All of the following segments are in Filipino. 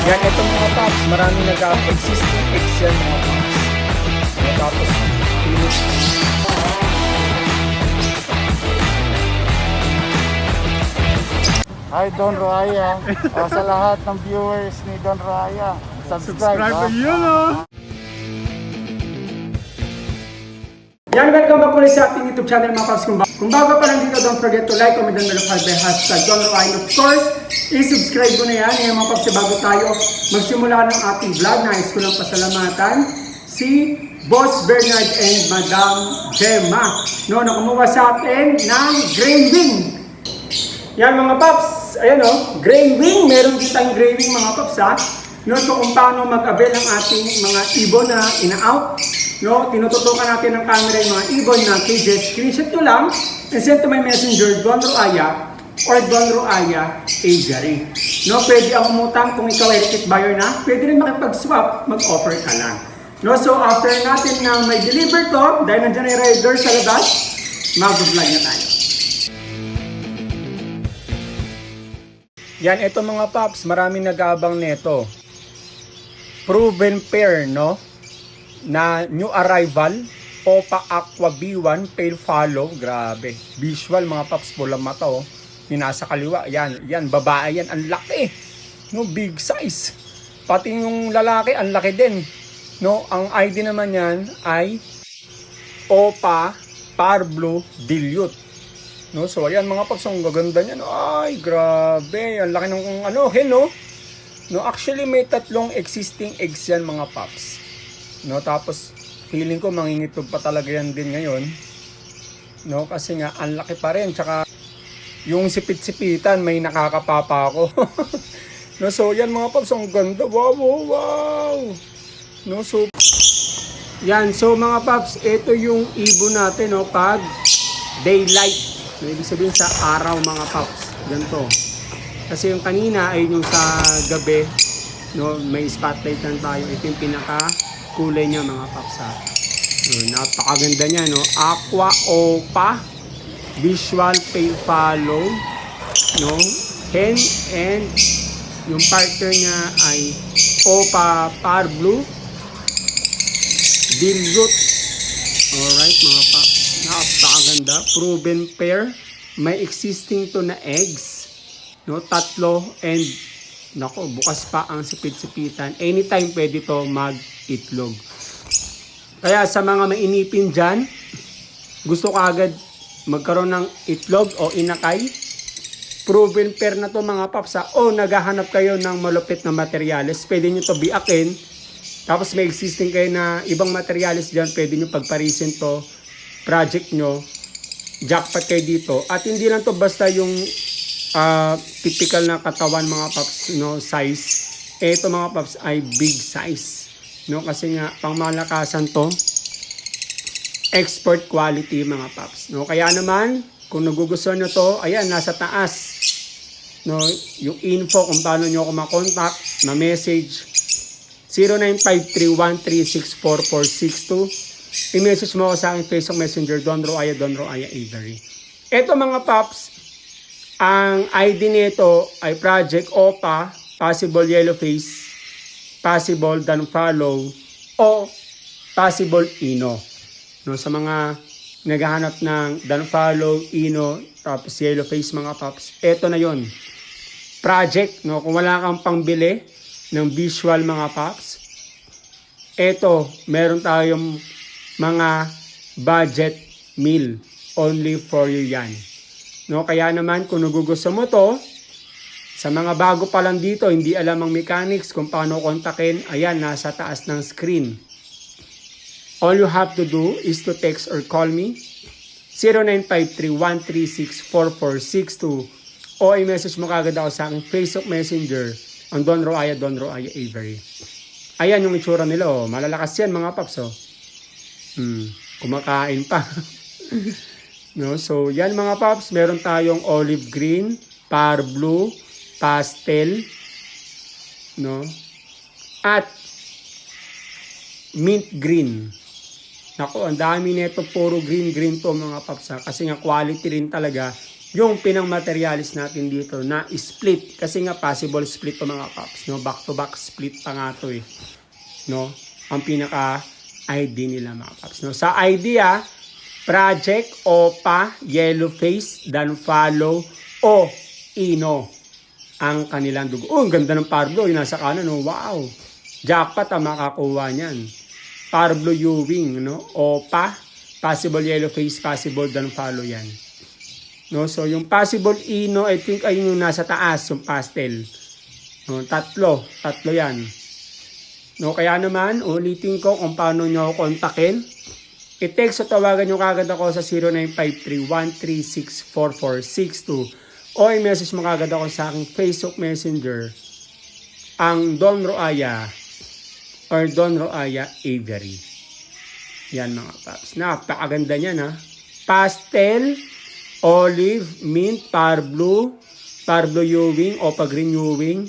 Yan, ito mga paps, maraming nag-existing eggs yan mga paps. Ano, tapos, finish. Hi Don Raya. O, sa lahat ng viewers ni Don Raya, subscribe. ha? yun oh! Yan, welcome back ulit sa ating YouTube channel mga paps. Kung, ba- kung bago pa lang dito, don't forget to like, comment, and notify by hashtag Don Ryan. Of course, i-subscribe mo na yan. Yan mga paps, tayo magsimula ng ating vlog, nais ko lang pasalamatan si Boss Bernard and Madam Gemma no, na kumuha sa atin ng grain wing. Yan mga paps, ayan o, grain wing, meron din tayong grain wing mga paps ha. No, so kung paano mag-avail ng ating mga ibon na ina-out, no, tinututukan natin ng camera yung mga ibon na cages, screenshot nyo lang, and send to my messenger, Don Roaya, or Don Roaya Aviary. No, pwede ang umutang kung ikaw ay repeat buyer na, pwede rin makipag-swap, mag-offer ka lang. No, so after natin na may deliver to, dahil nandiyan ay rider sa labas, mag-vlog na tayo. Yan, ito mga paps, maraming nag-aabang nito. Proven pair, no? Na new arrival, Opa Aqua B1, tail follow, grabe. Visual mga paps, pulang mata, oh. Yung nasa kaliwa, yan, yan, babae yan, ang laki. No, big size. Pati yung lalaki, ang laki din. No, ang ID naman yan ay Opa Parblo Dilute. No, so ayan mga paps, ang gaganda niya. No? Ay, grabe. Ang laki ng ano, hen, no? No, actually may tatlong existing eggs yan mga paps. No, tapos feeling ko mangingitog pa talaga yan din ngayon. No, kasi nga ang laki pa rin. Tsaka yung sipit-sipitan may nakakapapa ako. no, so yan mga paps, ang ganda. Wow, wow, wow. No, so yan, so mga paps, ito yung ibon natin, no, pag daylight. No, ibig sabihin sa araw mga paps. Ganito. Kasi yung kanina ay yung sa gabi, no, may spotlight lang tayo. Ito yung pinaka kulay niya mga paps ha. No, napakaganda niya, no. Aqua Opa Visual Pale Follow, no. Hen and yung partner niya ay Opa Par Blue Dilute. Alright mga pa. Napakaganda. Proven pair. May existing to na eggs. No, tatlo and nako, bukas pa ang sipit-sipitan. Anytime pwede to mag-itlog. Kaya sa mga mainipin dyan, gusto ka agad magkaroon ng itlog o inakay, proven pair na to mga papsa o naghahanap kayo ng malupit na materyales, pwede nyo to biakin tapos may existing kayo na ibang materials dyan, pwede nyo pagparisin to, project nyo, jackpot kayo dito. At hindi lang to basta yung ah, typical na katawan mga paps, no, size. Ito mga paps ay big size. No, kasi nga, pangmalakasan to, export quality mga paps. No, kaya naman, kung nagugustuhan nyo to, ayan, nasa taas. No, yung info kung paano nyo ako makontakt, na-message, 0953-1364462. I-message mo ako sa aking Facebook Messenger, Don Roaya, Don Roaya Avery. Ito mga paps, ang ID nito ay Project OPA, Possible Yellow Face, Possible Dan Follow, o Possible Ino. No, sa mga naghahanap ng Dan Follow, Ino, tapos Yellow Face mga paps, ito na yon project, no? Kung wala kang pangbili ng visual mga paps, eto, meron tayong mga budget meal only for you yan. No, kaya naman kung nagugusto mo to, sa mga bago pa lang dito, hindi alam ang mechanics kung paano kontakin, ayan, nasa taas ng screen. All you have to do is to text or call me 0953-136-4462 o i-message mo kagad ako sa aking Facebook Messenger ang Don Roaya, Don Roaya Avery. Ayan yung itsura nila, oh. Malalakas yan, mga paps, oh. Hmm, kumakain pa. no, so, yan mga paps, meron tayong olive green, par blue, pastel, no, at mint green. Nako, ang dami nito puro green green to mga paps ha. Kasi nga quality rin talaga yung pinang materialis natin dito na split. Kasi nga possible split to mga paps. No? Back to back split pa nga to eh. No? Ang pinaka ID nila mga paps. No? Sa idea, Project, OPA, Yellow Face, Dan Follow, o Ino ang kanilang dugo. Oh, ang ganda ng Pablo. Yung nasa kanan, no? wow. Jackpot ang makakuha niyan. Pablo Ewing, no? OPA, possible yellow face, possible Dan Follow yan. No, so yung possible Ino, I think ay yung nasa taas, yung pastel. No, tatlo, tatlo yan. No, kaya naman, ulitin ko kung paano nyo kontakin. I-text o tawagan nyo kagad ako sa 0953-1364462 o i-message mo kagad ako sa aking Facebook Messenger ang Don Roaya or Don Roaya Avery. Yan mga paps. Napakaganda niyan ha. Pastel, olive, mint, par blue, par blue Ewing, o pag green Ewing.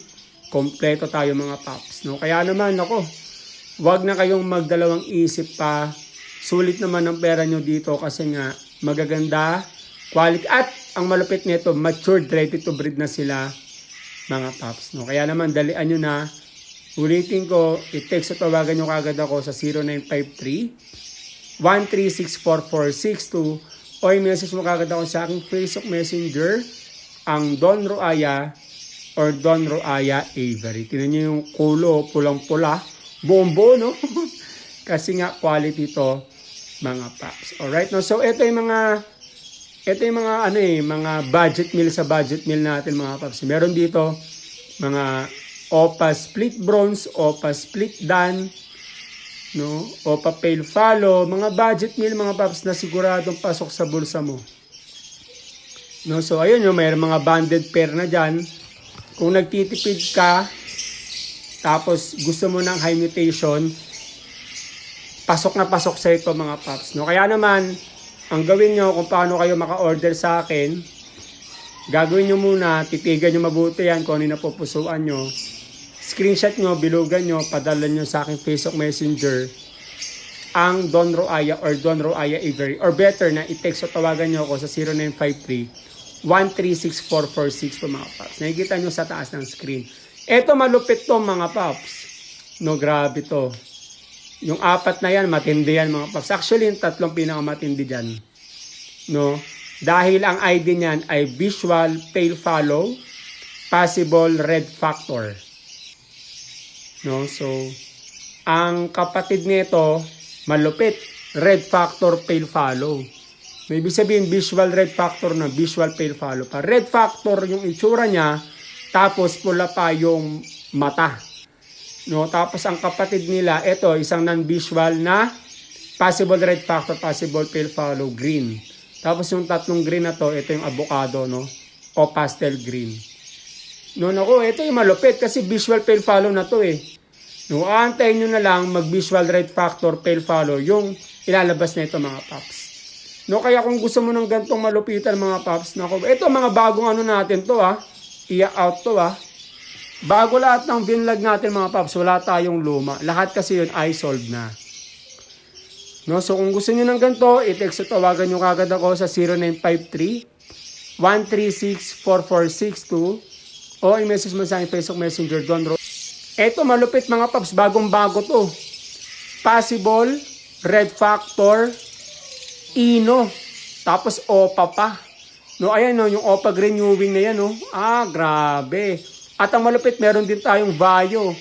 Kompleto tayo mga paps. No? Kaya naman ako, wag na kayong magdalawang isip pa. Sulit naman ang pera nyo dito kasi nga magaganda, quality, at ang malupit nito, matured, ready to breed na sila mga paps. No? Kaya naman, dalian nyo na. Ulitin ko, i-text o tawagan nyo kagad ako sa 0953 1364462 o i-message mo kagad ako sa aking Facebook Messenger ang Don Roaya or Don Roaya Avery. Tingnan nyo yung kulo, pulang-pula. Buong buo, no? Kasi nga quality to mga paps. Alright, no? So, ito yung mga ito yung mga ano eh, mga budget meal sa budget meal natin mga paps. Meron dito mga OPA split bronze, OPA split dan, no? OPA pale follow, mga budget meal mga paps na siguradong pasok sa bulsa mo. No, so ayun yung mayroong mga banded pair na diyan. Kung nagtitipid ka tapos gusto mo ng high mutation, pasok na pasok sa ito mga paps. No? Kaya naman, ang gawin nyo kung paano kayo maka-order sa akin, gagawin nyo muna, titigan nyo mabuti yan kung ano napupusuan nyo. Screenshot nyo, bilugan nyo, padala nyo sa aking Facebook Messenger ang Don Roaya or Don Roaya Avery. Or better na, i-text o tawagan nyo ako sa 0953 1364462 mga paps. Nakikita nyo sa taas ng screen. Eto malupit to mga paps. No, grabe to. Yung apat na yan, matindi yan mga paps. Actually, yung tatlong pinakamatindi dyan. No? Dahil ang ID niyan ay visual pale follow, possible red factor. No? So, ang kapatid nito, malupit. Red factor pale follow. May ibig sabihin, visual red factor na visual pale follow pa. Red factor yung itsura niya, tapos pula pa yung mata. No, tapos ang kapatid nila, ito, isang non-visual na possible red factor, possible pale follow, green. Tapos yung tatlong green na to, ito yung avocado, no? O pastel green. No, nako, ito yung malupit kasi visual pale follow na to eh. No, aantayin nyo na lang mag-visual red factor pale follow yung ilalabas na ito mga paps. No, kaya kung gusto mo ng gantong malupitan mga paps, nako, ito mga bagong ano natin to ah. Iya-out to ah. Bago lahat ng binlog natin mga paps, wala tayong luma. Lahat kasi yun ay sold na. No, so kung gusto niyo ng ganito, i-text o tawagan niyo kagad ako sa 0953 1364462 o i-message mo sa aking Facebook Messenger Don Ro. Eto malupit mga paps, bagong bago to. Possible, Red Factor, Ino, tapos OPA pa. No, ayan no, yung OPA Green Ewing na yan no. Ah, grabe. At ang malupit, meron din tayong Vayo.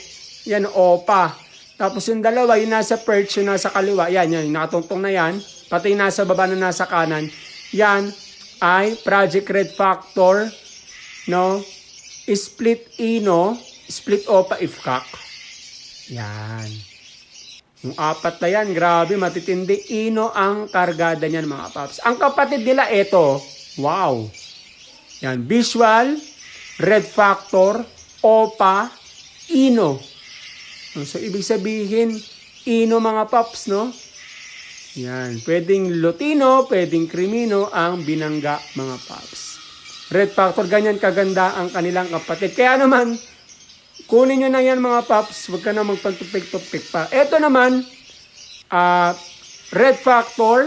Yan, OPA. Tapos yung dalawa, yung nasa perch, yung nasa kaliwa, yan, yan, nakatungtong na yan. Pati yung nasa baba na nasa kanan. Yan ay Project Red Factor, no? Split Ino, split OPA IFCAC. Yan. Yung apat na yan, grabe, matitindi. Ino ang kargada niyan mga paps. Ang kapatid nila, ito, wow. Yan, visual, red factor, opa, ino. So, ibig sabihin, ino mga paps, no? Yan, pwedeng Lutino, pwedeng Crimino ang binangga mga paps. Red factor, ganyan kaganda ang kanilang kapatid. Kaya naman, Kunin nyo na yan mga paps. Huwag ka na magpagtupik-tupik pa. Ito naman, ah, red factor,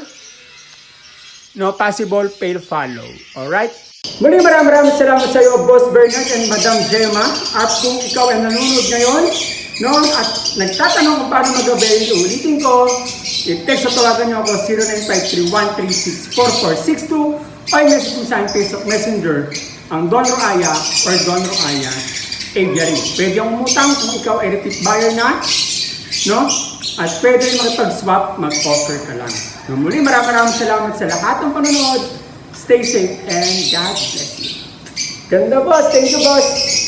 no possible pale follow. Alright? Muli maraming maraming salamat sa iyo, Boss Bernard and Madam Gemma. At kung ikaw ay nanonood ngayon, no, at nagtatanong kung paano mag-avail, ulitin ko, i-text o tawagan niyo ako 0953-136-4462 o i-message sa Facebook Messenger ang Don Roaya or Don Roaya Aviary. Pwede ang umutang kung ikaw ay repeat buyer na, no? At pwede makipag-swap, mag-offer ka lang. No, muli maraming maraming salamat sa lahat ng panonood. Stay safe and God bless you. Ganda boss, thank you boss.